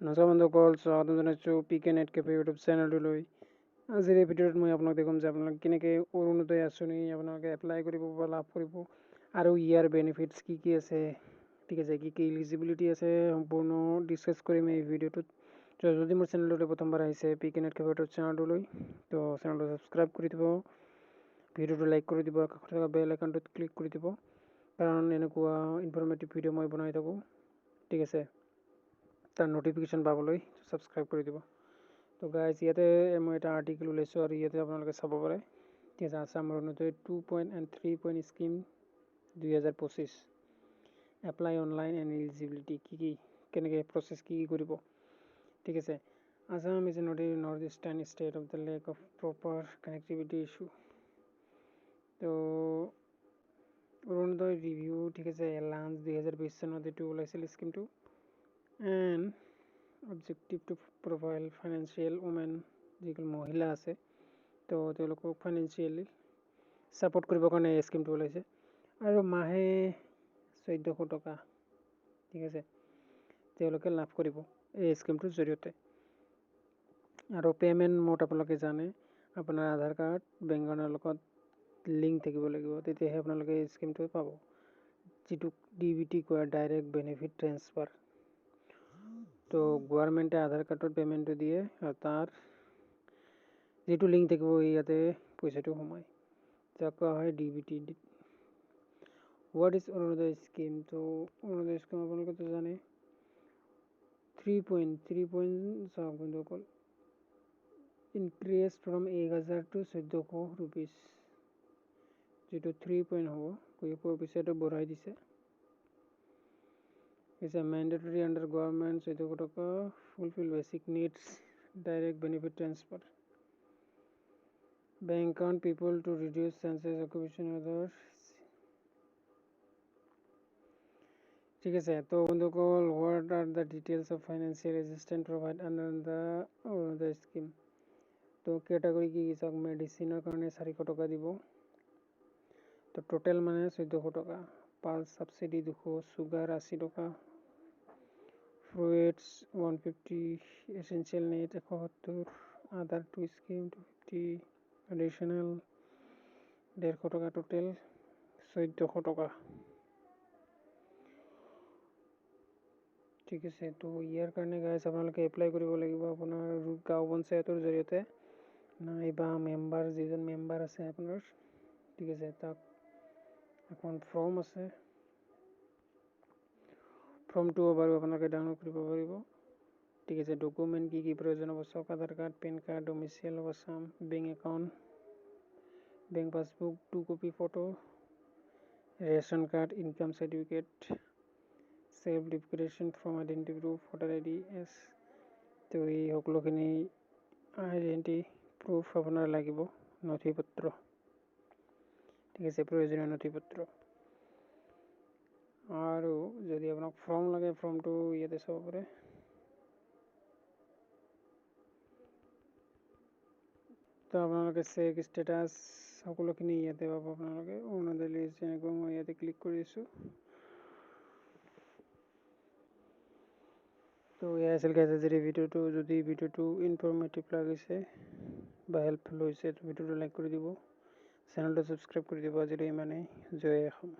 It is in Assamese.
নমস্কাৰ বন্ধুসকল স্বাগতম জনাইছোঁ P K net cafe YouTube চেনেলটোলৈ আজিৰ এই ভিডিঅ'ত মই আপোনাক দেখুৱাম যে আপোনালোকে কেনেকৈ অৰুণোদয় আঁচনি আপোনালোকে এপ্লাই কৰিব বা লাভ কৰিব আৰু ইয়াৰ বেনিফিটছ কি কি আছে ঠিক আছে কি কি ইলিজিবিলিটি আছে সম্পূৰ্ণ ডিছকাছ কৰিম এই ভিডিঅ'টোত। তো যদি মোৰ চেনেলটোলৈ প্ৰথমবাৰ আহিছে P K net cafe YouTube চেনেলটোলৈ তো চেনেলটো ছাবস্ক্ৰাইব কৰি দিব ভিডিঅ'টো লাইক কৰি দিব কাষত থকা বেল আইকনটোত ক্লিক কৰি দিব কাৰণ এনেকুৱা ইনফৰ্মেটিভ ভিডিঅ' মই বনাই থাকোঁ ঠিক আছে। তাৰ ন'টিফিকেশ্যন পাবলৈ ছাবস্ক্ৰাইব কৰি দিব। তো গাইজ ইয়াতে মই এটা আৰ্টিকেল ওলাইছোঁ আৰু ইয়াতে আপোনালোকে চাব পাৰে। ঠিক আছে Assam Orunodoi two point and three point scheme দুহেজাৰ পঁচিছ। এপ্লাই অনলাইন এণ্ড ইলিজিবিলিটি কি কি কেনেকৈ প্ৰচেছ কি কি কৰিব। ঠিক আছে Assam is a not north eastern state of the lack of proper connectivity issue তো অৰুণোদয় ৰিভিউ ঠিক আছে লাঞ্চ দুহেজাৰ বিছ চনত এইটো ওলাইছিল স্কিমটো and objective to provide financial women যিসকল মহিলা আছে তো তেওঁলোকক ফাইনেন্সিয়েলি ছাপৰ্ট কৰিবৰ কাৰণে এই স্কিমটো ওলাইছে। আৰু মাহে চৈধ্যশ টকা ঠিক আছে তেওঁলোকে লাভ কৰিব এই স্কিমটোৰ জৰিয়তে। আৰু পে'মেণ্ট মোড আপোনালোকে জানে আপোনাৰ আধাৰ কাৰ্ড বেংক একাউণ্টৰ লগত লিংক থাকিব লাগিব তেতিয়াহে আপোনালোকে এই স্কিমটো পাব। যিটোক ডি বি টি কয় ডাইৰেক্ট বেনিফিট ট্ৰেন্সফাৰ তো গভৰ্ণমেণ্টে আধাৰ কাৰ্ডত পে'মেণ্টটো দিয়ে আৰু তাৰ যিটো লিংক থাকিব ইয়াতে পইচাটো সোমায়। যাক কোৱা হয় D B T what is Orunodoi scheme তো অৰুণোদয় স্কিম আপোনালোকেতো জানে। থ্ৰী পইণ্ট থ্ৰী পইণ্ট চাওক বন্ধুসকল ইনক্ৰিজ ফ্ৰম এক হাজাৰ টু চৈধ্যশ ৰুপিজ যিটো থ্ৰী পইণ্ট হ'ব পইচাটো বঢ়াই দিছে। Is a mandatory under government চৈধ্যশ টকা fulfill basic needs direct benefit transfer bank account people to reduce census occupation others ঠিক আছে তো বন্ধুসকল what are the details of financial assistant provide under the Orunodoi scheme তো কেটাগৰী কি চাওক মেডিচিনৰ কাৰণে চাৰিশ টকা দিব তো টোটেল মানে চৈধ্যশ টকা পালছ ছাবচিডি দুশ চুগাৰ আশী টকা fruits one fifty essential net এশ সত্তৰ other two scheme two fifty additional ডেৰশ টকা টোটেল চৈধ্যশ টকা। ঠিক আছে তো ইয়াৰ কাৰণে গাইজ আপোনালোকে এপ্লাই কৰিব লাগিব আপোনাৰ গাঁও পঞ্চায়তৰ জৰিয়তে নাইবা মেম্বাৰ যিজন মেম্বাৰ আছে আপোনাৰ ঠিক আছে তাক এখন ফৰ্ম আছে ফৰ্মটো বাৰু আপোনালোকে ডাউনলোড কৰিব পাৰিব ঠিক আছে ডকুমেণ্ট কি কি প্ৰয়োজন হ'ব চাওক Aadhaar card PAN card domicile of Assam bank account bank passbook two copy photo ration card income certificate self declaration form identity proof voter I D S তো এই সকলোখিনি আইডেণ্টি প্ৰুফ আপোনাৰ লাগিব নথি পত্ৰ ঠিক আছে প্ৰয়োজনীয় নথি পত্ৰ আৰু যদি আপোনাক ফৰ্ম লাগে ফৰ্মটো ইয়াতে চাব পাৰে তো আপোনালোকে চেক ষ্টেটাছ সকলোখিনি ইয়াতে পাব আপোনালোকে অৰুণোদয় যেনেকৈ মই ইয়াতে ক্লিক কৰি দিছোঁ। তো এয়া আছিল গাইজ আজিৰ এই ভিডিঅ'টো যদি ভিডিঅ'টো ইনফৰ্মেটিভ লাগিছে বা হেল্পফুল হৈছে ভিডিঅ'টো লাইক কৰি দিব। চেনেলটো ছাবস্ক্ৰাইব কৰি দিব আজিলৈ ইমানেই জয় অসম